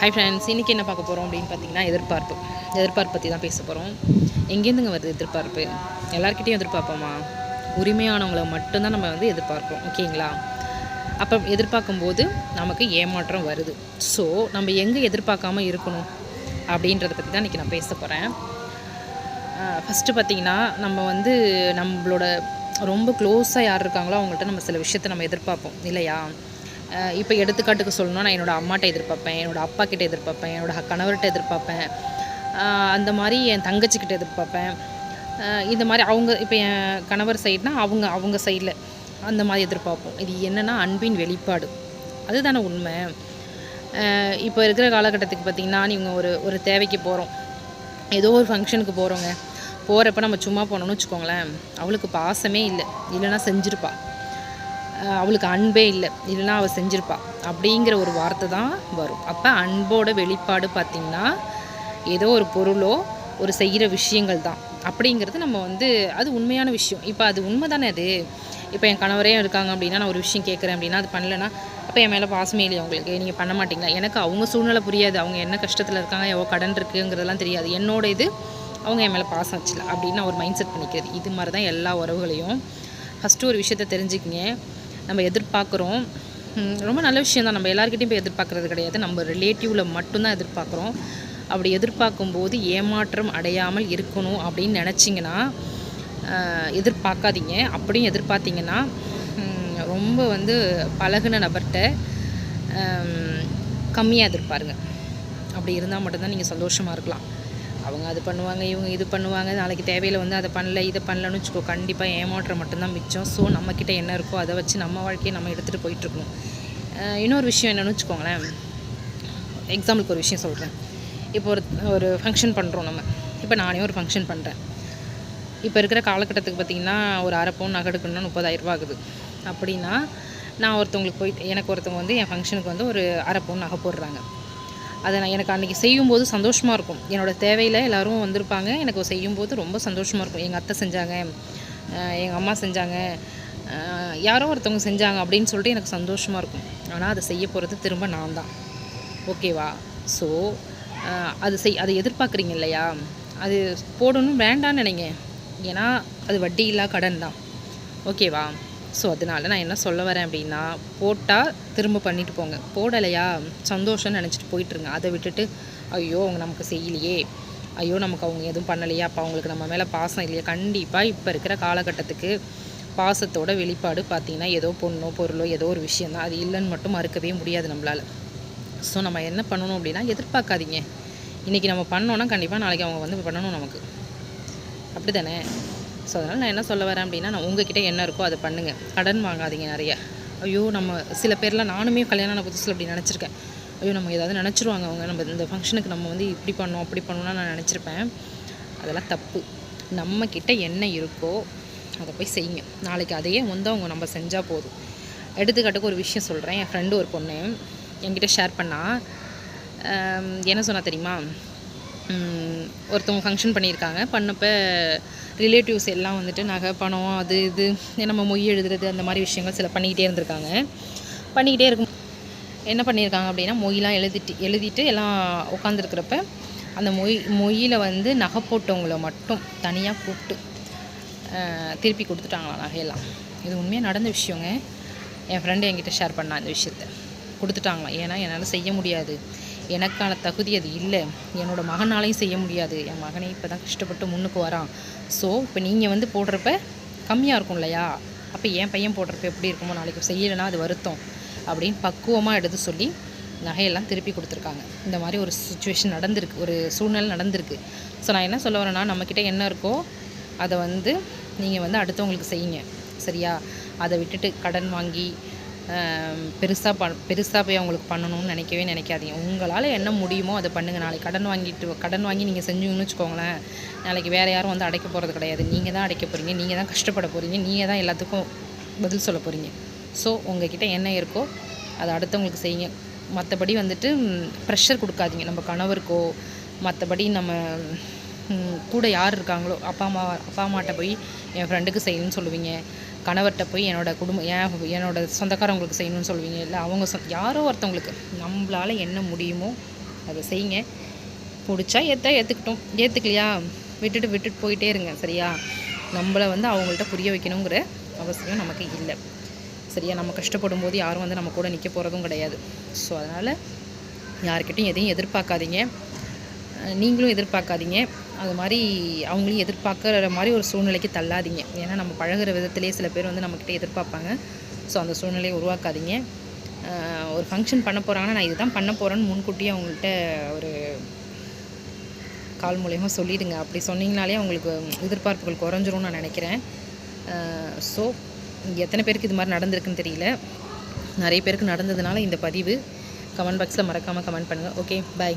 Hi friends இன்றைக்கி என்ன பார்க்க போகிறோம் அப்படின்னு பார்த்தீங்கன்னா எதிர்பார்ப்பு. எதிர்பார்ப்பு பற்றி தான் பேச போகிறோம் எங்கேருந்துங்க வருது எதிர்பார்ப்பு? எல்லாருக்கிட்டையும் எதிர்பார்ப்போமா? உரிமையானவங்களை மட்டும்தான் நம்ம வந்து எதிர்பார்ப்போம் ஓகேங்களா? அப்போ எதிர்பார்க்கும்போது நமக்கு ஏமாற்றம் வருது. ஸோ நம்ம எங்கே எதிர்பார்க்காம இருக்கணும் அப்படின்றத பற்றி தான் இன்றைக்கி நான் பேச போகிறேன் ஃபஸ்ட்டு பார்த்திங்கன்னா நம்ம வந்து நம்மளோட ரொம்ப க்ளோஸாக யார் இருக்காங்களோ அவங்கள்ட்ட நம்ம சில விஷயத்தை நம்ம எதிர்பார்ப்போம் இல்லையா? இப்போ எடுத்துக்காட்டுக்கு சொல்லணும்னா நான் என்னோடய அம்மாட்ட எதிர்பார்ப்பேன் என்னோடய அப்பா கிட்ட எதிர்பார்ப்பேன் என்னோடய கணவர்கிட்ட எதிர்பார்ப்பேன். அந்த மாதிரி என் தங்கச்சிக்கிட்ட எதிர்பார்ப்பேன். இந்த மாதிரி அவங்க இப்போ என் கணவர் சைடுனா அவங்க அவங்க சைடில் அந்த மாதிரி எதிர்பார்ப்போம். இது என்னென்னா அன்பின் வெளிப்பாடு. அதுதானே உண்மை. இப்போ இருக்கிற காலகட்டத்துக்கு பார்த்திங்கன்னா நீங்கள் ஒரு ஒரு தேவைக்கு போகிறோம் ஏதோ ஒரு ஃபங்க்ஷனுக்கு போகிறோங்க போகிறப்ப நம்ம சும்மா போனோம்னு வச்சுக்கோங்களேன் அவளுக்கு பாசமே இல்லை. இல்லைன்னா செஞ்சுருப்பா. அவளுக்கு அன்பே இல்லை. இல்லைன்னா அவள் செஞ்சுருப்பாள் அப்படிங்கிற ஒரு வார்த்தை தான் வரும். அப்போ அன்போட வெளிப்பாடு பார்த்திங்கன்னா ஏதோ ஒரு பொருளோ ஒரு செய்கிற விஷயங்கள் தான். அப்படிங்கிறது நம்ம வந்து அது உண்மையான விஷயம். இப்போ அது உண்மை தானே அது? இப்போ என் கணவரே இருக்காங்க அப்படின்னா நான் ஒரு விஷயம் கேட்குறேன் அப்படின்னா அது பண்ணலைன்னா அப்போ என் மேலே பாசமே இல்லையா உங்களுக்கு? நீங்கள் பண்ண மாட்டீங்களா? எனக்கு அவங்க சூழ்நிலை புரியாது. அவங்க என்ன கஷ்டத்தில் இருக்காங்க எவ்வளோ கடன் இருக்குங்கிறதெல்லாம் தெரியாது. என்னோட இது அவங்க என் மேலே பாசம் வச்சல அப்படின்னு நான் ஒரு மைண்ட் செட் பண்ணிக்கிறது. இது மாதிரி தான் எல்லா உறவுகளையும். ஃபஸ்ட்டு ஒரு விஷயத்த தெரிஞ்சுக்கிங்க. நம்ம எதிர்பார்க்குறோம். ரொம்ப நல்ல விஷயம் தான் நம்ம எல்லாருக்கிட்டையும் போய் எதிர்பார்க்குறது கிடையாது. நம்ம ரிலேட்டிவில் மட்டும்தான் எதிர்பார்க்குறோம். அப்படி எதிர்பார்க்கும்போது ஏமாற்றம் அடையாமல் இருக்கணும் அப்படின்னு நினச்சிங்கன்னா எதிர்பார்க்காதீங்க. அப்படியும் எதிர்பார்த்தீங்கன்னா ரொம்ப வந்து பழகுன நபர்கிட்ட கம்மியாக எதிர்பாருங்க. அப்படி இருந்தால் மட்டும்தான் நீங்கள் சந்தோஷமாக இருக்கலாம். அவங்க அது பண்ணுவாங்க இவங்க இது பண்ணுவாங்க நாளைக்கு தேவையில் வந்து அதை பண்ணல இதை பண்ணலன்னு வச்சுக்கோ கண்டிப்பாக ஏமாற்றம் மட்டும்தான் மிச்சம். ஸோ நம்மக்கிட்ட என்ன இருக்கோ அதை வச்சு நம்ம வாழ்க்கையை நம்ம எடுத்துகிட்டு போயிட்டுருக்கணும். இன்னொரு விஷயம் என்னென்னு வச்சுக்கோங்களேன். எக்ஸாம்பிளுக்கு ஒரு விஷயம் சொல்கிறேன் இப்போ ஒரு ஒரு ஃபங்க்ஷன் பண்ணுறோம் நம்ம. இப்போ நானே ஒரு ஃபங்க்ஷன் பண்ணுறேன் இப்போ இருக்கிற காலகட்டத்துக்கு பார்த்திங்கன்னா ஒரு அரை பவுன் நகை எடுக்கணும்னா முப்பதாயிரரூபா ஆகுது. அப்படின்னா நான் ஒருத்தவங்களுக்கு போயிட்டு எனக்கு ஒருத்தவங்க வந்து என் ஃபங்க்ஷனுக்கு வந்து ஒரு அரை பவுன் நகை போடுறாங்க. அதை நான் எனக்கு அன்றைக்கி செய்யும்போது சந்தோஷமாக இருக்கும். என்னோடய தேவையில் எல்லோரும் வந்திருப்பாங்க. எனக்கு செய்யும்போது ரொம்ப சந்தோஷமாக இருக்கும். எங்கள் அத்தை செஞ்சாங்க. எங்கள் அம்மா செஞ்சாங்க. யாரோ ஒருத்தவங்க செஞ்சாங்க அப்படின்னு சொல்லிட்டு எனக்கு சந்தோஷமாக இருக்கும். ஆனால் அதை செய்ய போகிறது திரும்ப நான் தான். ஓகேவா ஸோ அது செய் அதை எதிர்பார்க்குறீங்க இல்லையா? அது போடணும் வேண்டான்னு நினைங்க. ஏன்னா அது வட்டி இல்லா கடன் தான். ஓகேவா ஸோ அதனால நான் என்ன சொல்ல வரேன் அப்படின்னா போட்டால் திரும்ப பண்ணிட்டு போங்க. போடலையா? சந்தோஷம்னு நினச்சிட்டு போயிட்டுருங்க. அதை விட்டுட்டு ஐயோ அவங்க நமக்கு செய்யலையே. ஐயோ நமக்கு அவங்க எதுவும் பண்ணலையே. அப்போ அவங்களுக்கு நம்ம மேலே பாசம் இல்லையா. கண்டிப்பாக இப்போ இருக்கிற காலகட்டத்துக்கு பாசத்தோட வெளிப்பாடு பார்த்தீங்கன்னா ஏதோ பொண்ணோ பொருளோ ஏதோ ஒரு விஷயம் தான் அது இல்லைன்னு மட்டும் மறுக்கவே முடியாது நம்மளால். ஸோ நம்ம என்ன பண்ணணும் அப்படின்னா எதிர்பார்க்காதீங்க. இன்றைக்கி நம்ம பண்ணோன்னா கண்டிப்பாக நாளைக்கு அவங்க வந்து பண்ணணும் நமக்கு. அப்படி தானே ஸோ அதனால் நான் என்ன சொல்ல வரேன் அப்படின்னா நான் உங்ககிட்ட என்ன இருக்கோ அதை பண்ணுங்கள் கடன் வாங்காதீங்க நிறைய. ஐயோ நம்ம சில பேர்லாம் நானுமே கல்யாணம் ஆன புதுசில் அப்படி நினச்சிருக்கேன். ஐயோ நம்ம ஏதாவது நினச்சிருவாங்க அவங்க. நம்ம இந்த ஃபங்க்ஷனுக்கு நம்ம வந்து இப்படி பண்ணோம் அப்படி பண்ணோம்னா நான் நினச்சிருப்பேன். அதெல்லாம் தப்பு. நம்மக்கிட்ட என்ன இருக்கோ அதை போய் செய்யுங்க. நாளைக்கு அதையே வந்து அவங்க நம்ம செஞ்சால் போதும். எடுத்துக்காட்டுக்கு ஒரு விஷயம் சொல்கிறேன் என் ஃப்ரெண்டு ஒரு பொண்ணு. என்கிட்ட ஷேர் பண்ணால் என்ன சொன்னால் தெரியுமா? ஒருத்தவங்க ஃபங்க்ஷன் பண்ணியிருக்காங்க. பண்ணப்போ ரிலேட்டிவ்ஸ் எல்லாம் வந்துட்டு நகை பணம் அது இது நம்ம மொய் எழுதுறது அந்த மாதிரி விஷயங்கள் சில பண்ணிக்கிட்டே இருந்திருக்காங்க. பண்ணிக்கிட்டே இருக்கும். என்ன பண்ணியிருக்காங்க அப்படின்னா மொய்லாம் எழுதிட்டு எழுதிட்டு எல்லாம் உட்காந்துருக்கிறப்ப அந்த மொய் மொய்யில் வந்து நகை போட்டவங்கள மட்டும் தனியாக கூப்பிட்டு திருப்பி கொடுத்துட்டாங்களாம் நகையெல்லாம். இது உண்மையாக நடந்த விஷயங்க? என் ஃப்ரெண்டு என்கிட்ட ஷேர் பண்ணான் இந்த விஷயத்த. கொடுத்துட்டாங்களாம். ஏன்னா என்னால் செய்ய முடியாது. எனக்கான தகுதி அது இல்லை. என்னோட மகனாலையும் செய்ய முடியாது. என் மகனே இப்போ தான் கஷ்டப்பட்டு முன்னுக்கு வரான். ஸோ இப்போ நீங்கள் வந்து போடுறப்ப கம்மியாக இருக்கும் இல்லையா? அப்போ என் பையன் போடுறப்ப எப்படி இருக்குமோ நாளைக்கு செய்யலைன்னா அது வருத்தம் அப்படின்னு பக்குவமாக எடுத்து சொல்லி நகையெல்லாம் திருப்பி கொடுத்துருக்காங்க. இந்த மாதிரி ஒரு சுச்சுவேஷன் நடந்திருக்கு. ஒரு சூழ்நிலை நடந்திருக்கு. ஸோ நான் என்ன சொல்ல வரேன்னா நம்மக்கிட்ட என்ன இருக்கோ அதை வந்து நீங்கள் வந்து அடுத்தவங்களுக்கு செய்யுங்க. சரியா? அதை விட்டுட்டு கடன் வாங்கி பெருசாக ப பெருசாக போய் அவங்களுக்கு பண்ணணும்னு நினைக்கவே நினைக்காதீங்க. உங்களால் என்ன முடியுமோ அதை பண்ணுங்கள் நாளைக்கு கடன் வாங்கிட்டு கடன் வாங்கி நீங்கள் செஞ்சீங்கன்னு வச்சுக்கோங்களேன் நாளைக்கு வேறு யாரும் வந்து அடைக்க போகிறது கிடையாது. நீங்கள் தான் அடைக்க போகிறீங்க நீங்கள் தான் கஷ்டப்பட போகிறீங்க நீங்கள் தான் எல்லாத்துக்கும் பதில் சொல்ல போகிறீங்க ஸோ உங்ககிட்ட என்ன இருக்கோ அதை அடுத்தவங்களுக்கு செய்யுங்க. மற்றபடி வந்துட்டு ப்ரெஷர் கொடுக்காதீங்க. நம்ம கணவருக்கோ மற்றபடி நம்ம கூட யார் இருக்காங்களோ அப்பா அம்மா அப்பா அம்மாட்ட போய் என் ஃப்ரெண்டுக்கு செய்யணும்னு சொல்லுவீங்க. கணவர்கிட்ட போய் என்னோடய குடும்பம் ஏன் என்னோட சொந்தக்காரவங்களுக்கு செய்யணும்னு சொல்லுவீங்க. இல்லை அவங்க சொ யாரோ ஒருத்தவங்களுக்கு நம்மளால் என்ன முடியுமோ அதை செய்யுங்க. பிடிச்சா ஏற்ற ஏற்றுக்கிட்டோம் ஏற்றுக்கலையா விட்டுட்டு விட்டுட்டு போயிட்டே இருங்க. சரியா? நம்மளை வந்து அவங்கள்ட்ட புரிய வைக்கணுங்கிற அவசியம் நமக்கு இல்லை. சரியா? நம்ம கஷ்டப்படும் போது யாரும் வந்து நம்ம கூட நிற்க போகிறதும் கிடையாது. ஸோ அதனால் யார்கிட்டையும் எதையும் எதிர்பார்க்காதீங்க. நீங்களும் எதிர்பார்க்காதீங்க. அது மாதிரி அவங்களையும் எதிர்பார்க்குற மாதிரி ஒரு சூழ்நிலைக்கு தள்ளாதீங்க. ஏன்னா நம்ம பழகுற விதத்திலே சில பேர் வந்து நம்மக்கிட்ட எதிர்பார்ப்பாங்க. ஸோ அந்த சூழ்நிலையை உருவாக்காதீங்க. ஒரு ஃபங்க்ஷன் பண்ண போகிறாங்கன்னா நான் இதுதான் பண்ண போகிறேன்னு முன்கூட்டியே அவங்கள்ட்ட ஒரு கால் மூலயமா சொல்லிடுங்க. அப்படி சொன்னீங்கனாலே அவங்களுக்கு எதிர்பார்ப்புகள் குறைஞ்சிரும்னு நான் நினைக்கிறேன். ஸோ எத்தனை பேருக்கு இது மாதிரி நடந்திருக்குன்னு தெரியல. நிறைய பேருக்கு நடந்ததுனால இந்த பதிவு கமெண்ட் பாக்ஸில் மறக்காமல் கமெண்ட் பண்ணுங்கள் ஓகே பாய்